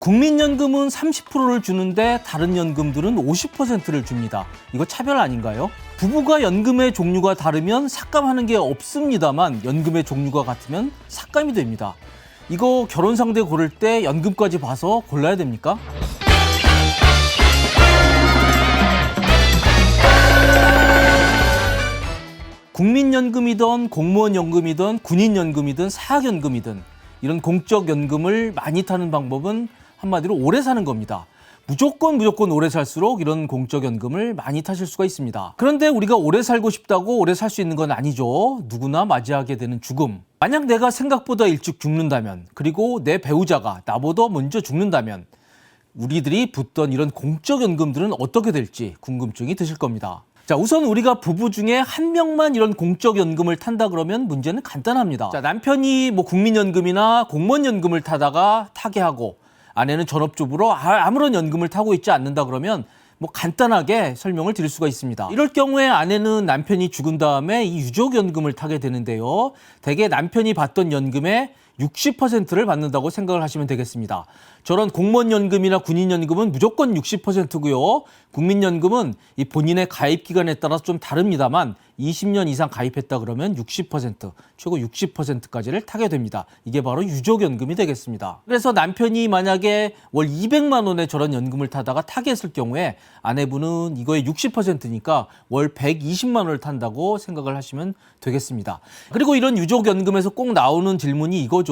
국민연금은 30%를 주는데 다른 연금들은 50%를 줍니다. 이거 차별 아닌가요? 부부가 연금의 종류가 다르면 삭감하는 게 없습니다만 연금의 종류가 같으면 삭감이 됩니다. 이거 결혼 상대 고를 때 연금까지 봐서 골라야 됩니까? 국민연금이든 공무원연금이든 군인연금이든 사학연금이든 이런 공적연금을 많이 타는 방법은 한마디로 오래 사는 겁니다. 무조건 무조건 오래 살수록 이런 공적연금을 많이 타실 수가 있습니다. 그런데 우리가 오래 살고 싶다고 오래 살 수 있는 건 아니죠. 누구나 맞이하게 되는 죽음. 만약 내가 생각보다 일찍 죽는다면, 그리고 내 배우자가 나보다 먼저 죽는다면, 우리들이 붙던 이런 공적연금들은 어떻게 될지 궁금증이 드실 겁니다. 자, 우선 우리가 부부 중에 한 명만 이런 공적연금을 탄다 그러면 문제는 간단합니다. 자, 남편이 뭐 국민연금이나 공무원연금을 타다가 타게 하고 아내는 전업주부로 아- 아무런 연금을 타고 있지 않는다 그러면 뭐 간단하게 설명을 드릴 수가 있습니다. 이럴 경우에 아내는 남편이 죽은 다음에 이 유족연금을 타게 되는데요. 대개 남편이 받던 연금의 60%를 받는다고 생각을 하시면 되겠습니다. 저런 공무원연금이나 군인연금은 무조건 60%고요. 국민연금은 이 본인의 가입 기간에 따라서 좀 다릅니다만 20년 이상 가입했다 그러면 60% 최고 60%까지를 타게 됩니다. 이게 바로 유족연금이 되겠습니다. 그래서 남편이 만약에 월 200만 원의 저런 연금을 타다가 타게 했을 경우에 아내분은 이거의 60%니까 월 120만 원을 탄다고 생각을 하시면 되겠습니다. 그리고 이런 유족연금에서 꼭 나오는 질문이 이거죠.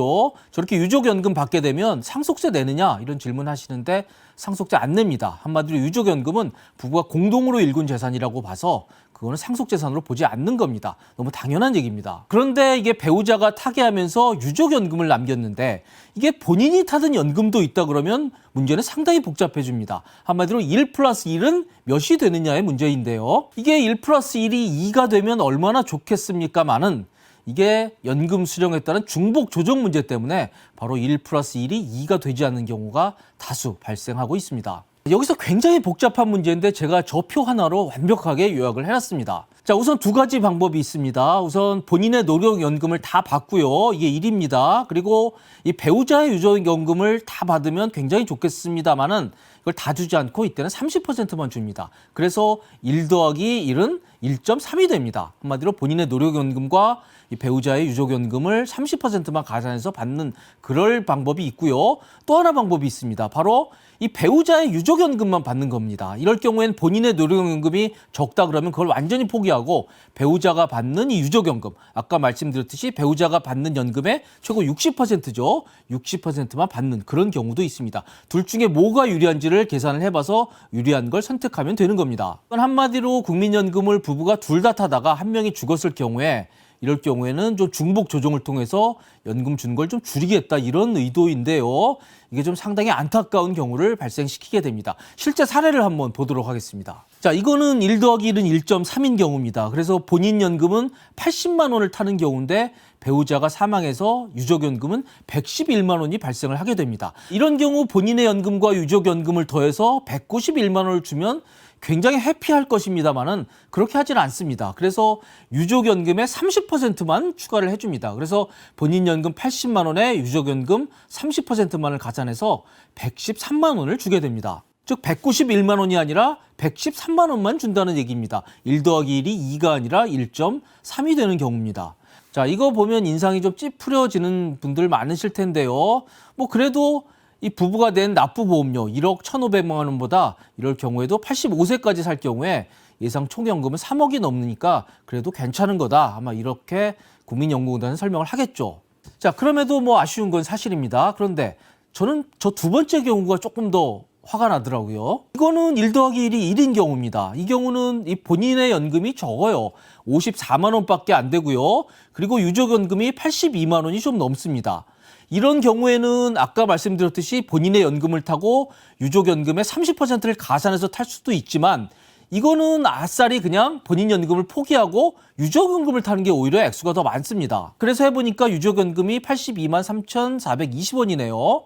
저렇게 유족연금 받게 되면 상속세 내느냐 이런 질문 하시는데 상속세 안 냅니다. 한마디로 유족연금은 부부가 공동으로 일군 재산이라고 봐서 그거는 상속재산으로 보지 않는 겁니다. 너무 당연한 얘기입니다. 그런데 이게 배우자가 타게 하면서 유족연금을 남겼는데 이게 본인이 타던 연금도 있다 그러면 문제는 상당히 복잡해집니다. 한마디로 1 플러스 1은 몇이 되느냐의 문제인데요. 이게 1 플러스 1이 2가 되면 얼마나 좋겠습니까마는 이게 연금 수령에 따른 중복 조정 문제 때문에 바로 1 플러스 1이 2가 되지 않는 경우가 다수 발생하고 있습니다. 여기서 굉장히 복잡한 문제인데 제가 저 표 하나로 완벽하게 요약을 해놨습니다. 자, 우선 두 가지 방법이 있습니다. 우선 본인의 노령연금을 다 받고요. 이게 1입니다. 그리고 이 배우자의 유족연금을 다 받으면 굉장히 좋겠습니다만은 이걸 다 주지 않고 이때는 30%만 줍니다. 그래서 1 더하기 1은 1.3이 됩니다. 한마디로 본인의 노령연금과 이 배우자의 유족연금을 30%만 가산해서 받는 그럴 방법이 있고요. 또 하나 방법이 있습니다. 바로 이 배우자의 유족연금만 받는 겁니다. 이럴 경우엔 본인의 노령연금이 적다 그러면 그걸 완전히 포기하고 배우자가 받는 이 유족연금, 아까 말씀드렸듯이 배우자가 받는 연금의 최고 60%죠. 60%만 받는 그런 경우도 있습니다. 둘 중에 뭐가 유리한지를 계산을 해봐서 유리한 걸 선택하면 되는 겁니다. 한마디로 국민연금을 부부가 둘 다 타다가 한 명이 죽었을 경우에 이럴 경우에는 좀 중복 조정을 통해서 연금 준 걸 좀 줄이겠다 이런 의도인데요. 이게 좀 상당히 안타까운 경우를 발생시키게 됩니다. 실제 사례를 한번 보도록 하겠습니다. 자, 이거는 1 더하기 1은 1.3인 경우입니다. 그래서 본인 연금은 80만 원을 타는 경우인데 배우자가 사망해서 유족연금은 111만 원이 발생을 하게 됩니다. 이런 경우 본인의 연금과 유족연금을 더해서 191만 원을 주면 굉장히 해피할 것입니다만은 그렇게 하지는 않습니다. 그래서 유족 연금의 30%만 추가를 해줍니다. 그래서 본인 연금 80만 원에 유족 연금 30%만을 가산해서 113만 원을 주게 됩니다. 즉 191만 원이 아니라 113만 원만 준다는 얘기입니다. 1 더하기 1이 2가 아니라 1.3이 되는 경우입니다. 자, 이거 보면 인상이 좀 찌푸려지는 분들 많으실 텐데요. 뭐 그래도 이 부부가 낸 납부보험료 1억 1,500만 원보다 이럴 경우에도 85세까지 살 경우에 예상 총연금은 3억이 넘으니까 그래도 괜찮은 거다. 아마 이렇게 국민연금공단은 설명을 하겠죠. 자, 그럼에도 뭐 아쉬운 건 사실입니다. 그런데 저는 저 두 번째 경우가 조금 더 화가 나더라고요. 이거는 1 더하기 1이 1인 경우입니다. 이 경우는 이 본인의 연금이 적어요. 54만 원밖에 안 되고요. 그리고 유족연금이 82만 원이 좀 넘습니다. 이런 경우에는 아까 말씀드렸듯이 본인의 연금을 타고 유족연금의 30%를 가산해서 탈 수도 있지만 이거는 아싸리 그냥 본인 연금을 포기하고 유족연금을 타는 게 오히려 액수가 더 많습니다. 그래서 해보니까 유족연금이 82만 3,420원이네요.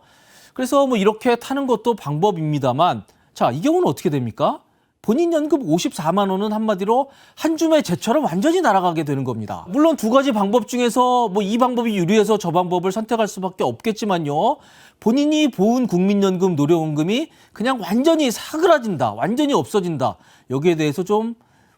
그래서 뭐 이렇게 타는 것도 방법입니다만 자, 이 경우는 어떻게 됩니까? 본인 연금 54만 원은 한마디로 한 줌의 재처럼 완전히 날아가게 되는 겁니다. 물론 두 가지 방법 중에서 뭐 이 방법이 유리해서 저 방법을 선택할 수밖에 없겠지만요. 본인이 보은 국민연금, 노령연금이 그냥 완전히 사그라진다, 완전히 없어진다. 여기에 대해서 좀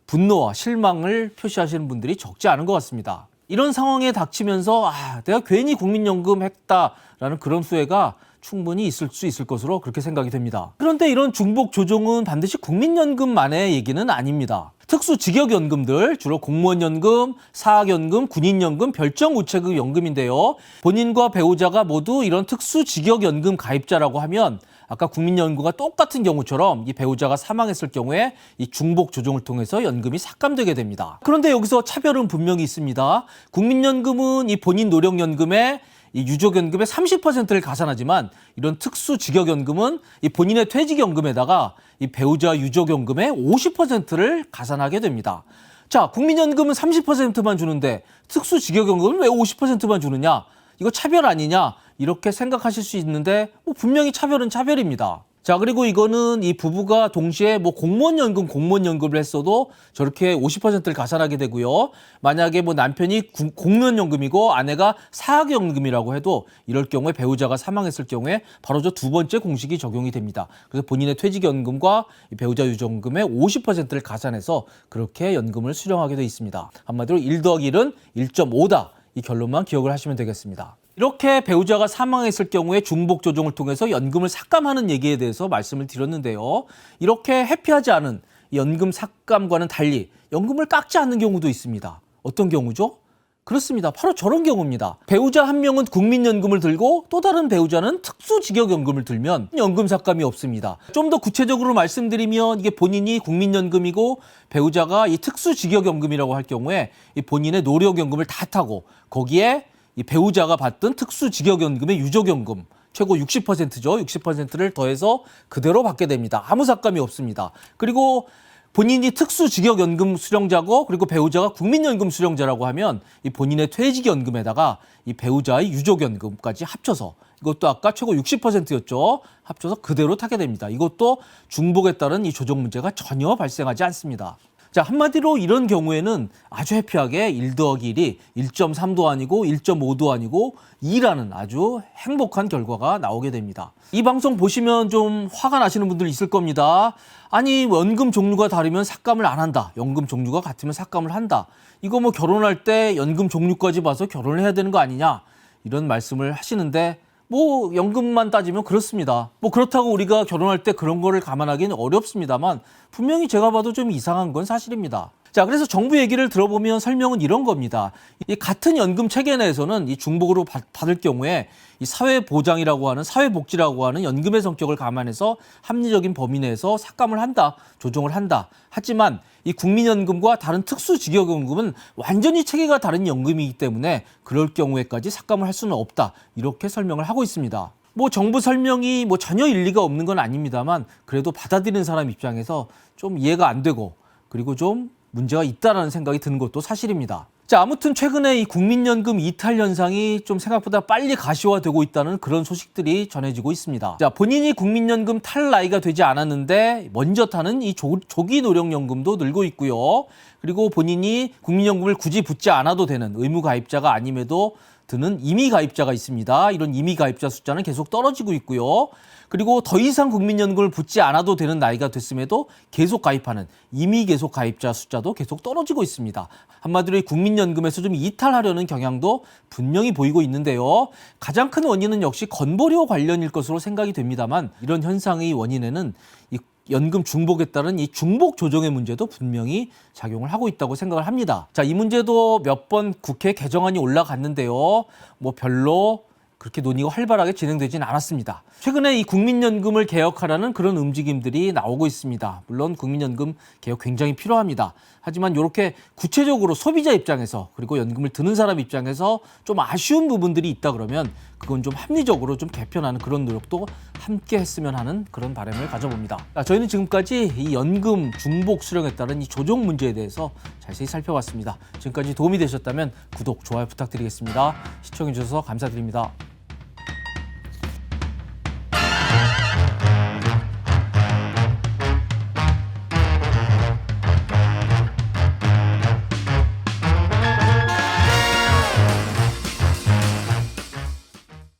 분노와 실망을 표시하시는 분들이 적지 않은 것 같습니다. 이런 상황에 닥치면서 아, 내가 괜히 국민연금 했다라는 그런 수혜가 충분히 있을 수 있을 것으로 그렇게 생각이 됩니다. 그런데 이런 중복 조정은 반드시 국민연금만의 얘기는 아닙니다. 특수 직역연금들 주로 공무원연금, 사학연금, 군인연금, 별정우체국 연금인데요. 본인과 배우자가 모두 이런 특수 직역연금 가입자라고 하면 아까 국민연금과 똑같은 경우처럼 이 배우자가 사망했을 경우에 이 중복 조정을 통해서 연금이 삭감되게 됩니다. 그런데 여기서 차별은 분명히 있습니다. 국민연금은 이 본인 노령연금에 이 유족연금의 30%를 가산하지만 이런 특수 직역연금은 이 본인의 퇴직연금에다가 이 배우자 유족연금의 50%를 가산하게 됩니다. 자, 국민연금은 30%만 주는데 특수 직역연금은 왜 50%만 주느냐? 이거 차별 아니냐? 이렇게 생각하실 수 있는데 뭐 분명히 차별은 차별입니다. 자, 그리고 이거는 이 부부가 동시에 뭐 공무원 연금, 공무원 연금을 했어도 저렇게 50%를 가산하게 되고요. 만약에 뭐 남편이 구- 공무원 연금이고 아내가 사학 연금이라고 해도 이럴 경우에 배우자가 사망했을 경우에 바로 저 두 번째 공식이 적용이 됩니다. 그래서 본인의 퇴직 연금과 이 배우자 유족금의 50%를 가산해서 그렇게 연금을 수령하게 돼 있습니다. 한마디로 1 더하기 1은 1.5다. 이 결론만 기억을 하시면 되겠습니다. 이렇게 배우자가 사망했을 경우에 중복 조정을 통해서 연금을 삭감하는 얘기에 대해서 말씀을 드렸는데요. 이렇게 회피하지 않은 이 연금 삭감과는 달리 연금을 깎지 않는 경우도 있습니다. 어떤 경우죠? 그렇습니다. 바로 저런 경우입니다. 배우자 한 명은 국민연금을 들고 또 다른 배우자는 특수직역연금을 들면 연금 삭감이 없습니다. 좀 더 구체적으로 말씀드리면 이게 본인이 국민연금이고 배우자가 이 특수직역연금이라고 할 경우에 이 본인의 노력연금을 다 타고 거기에 이 배우자가 받던 특수 직역연금의 유족연금 최고 60%죠. 60%를 더해서 그대로 받게 됩니다. 아무 삭감이 없습니다. 그리고 본인이 특수직역연금 수령자고 그리고 배우자가 국민연금 수령자라고 하면 이 본인의 퇴직연금에다가 이 배우자의 유족연금까지 합쳐서 이것도 아까 최고 60%였죠. 합쳐서 그대로 타게 됩니다. 이것도 중복에 따른 이 조정 문제가 전혀 발생하지 않습니다. 자, 한마디로 이런 경우에는 아주 해피하게 1 더하기 1이 1.3도 아니고 1.5도 아니고 2라는 아주 행복한 결과가 나오게 됩니다. 이 방송 보시면 좀 화가 나시는 분들 있을 겁니다. 아니, 연금 종류가 다르면 삭감을 안 한다. 연금 종류가 같으면 삭감을 한다. 이거 뭐 결혼할 때 연금 종류까지 봐서 결혼을 해야 되는 거 아니냐. 이런 말씀을 하시는데 뭐 연금만 따지면 그렇습니다. 뭐 그렇다고 우리가 결혼할 때 그런 거를 감안하기는 어렵습니다만 분명히 제가 봐도 좀 이상한 건 사실입니다. 자, 그래서 정부 얘기를 들어보면 설명은 이런 겁니다. 이 같은 연금 체계 내에서는 이 중복으로 받, 받을 경우에 이 사회보장이라고 하는 사회복지라고 하는 연금의 성격을 감안해서 합리적인 범위 내에서 삭감을 한다, 조정을 한다. 하지만 이 국민연금과 다른 특수직역연금은 완전히 체계가 다른 연금이기 때문에 그럴 경우에까지 삭감을 할 수는 없다. 이렇게 설명을 하고 있습니다. 뭐 정부 설명이 뭐 전혀 일리가 없는 건 아닙니다만 그래도 받아들이는 사람 입장에서 좀 이해가 안 되고 그리고 좀 문제가 있다라는 생각이 드는 것도 사실입니다. 자, 아무튼 최근에 이 국민연금 이탈 현상이 좀 생각보다 빨리 가시화되고 있다는 그런 소식들이 전해지고 있습니다. 자, 본인이 국민연금 탈 나이가 되지 않았는데 먼저 타는 이 조, 조기 노령연금도 늘고 있고요. 그리고 본인이 국민연금을 굳이 붙지 않아도 되는 의무 가입자가 아님에도 드는 임의 가입자가 있습니다. 이런 임의 가입자 숫자는 계속 떨어지고 있고요. 그리고 더 이상 국민연금을 붙지 않아도 되는 나이가 됐음에도 계속 가입하는 임의 계속 가입자 숫자도 계속 떨어지고 있습니다. 한마디로 이 국민연금에서 좀 이탈하려는 경향도 분명히 보이고 있는데요. 가장 큰 원인은 역시 건보료 관련일 것으로 생각이 됩니다만 이런 현상의 원인에는 이 연금 중복에 따른 이 중복 조정의 문제도 분명히 작용을 하고 있다고 생각을 합니다. 자, 이 문제도 몇 번 국회 개정안이 올라갔는데요. 뭐 별로 그렇게 논의가 활발하게 진행되지는 않았습니다. 최근에 이 국민연금을 개혁하라는 그런 움직임들이 나오고 있습니다. 물론 국민연금 개혁 굉장히 필요합니다. 하지만 이렇게 구체적으로 소비자 입장에서 그리고 연금을 드는 사람 입장에서 좀 아쉬운 부분들이 있다 그러면 그건 좀 합리적으로 좀 개편하는 그런 노력도 함께 했으면 하는 그런 바람을 가져봅니다. 자, 저희는 지금까지 이 연금 중복 수령에 따른 이 조정 문제에 대해서 자세히 살펴봤습니다. 지금까지 도움이 되셨다면 구독, 좋아요 부탁드리겠습니다. 시청해주셔서 감사드립니다.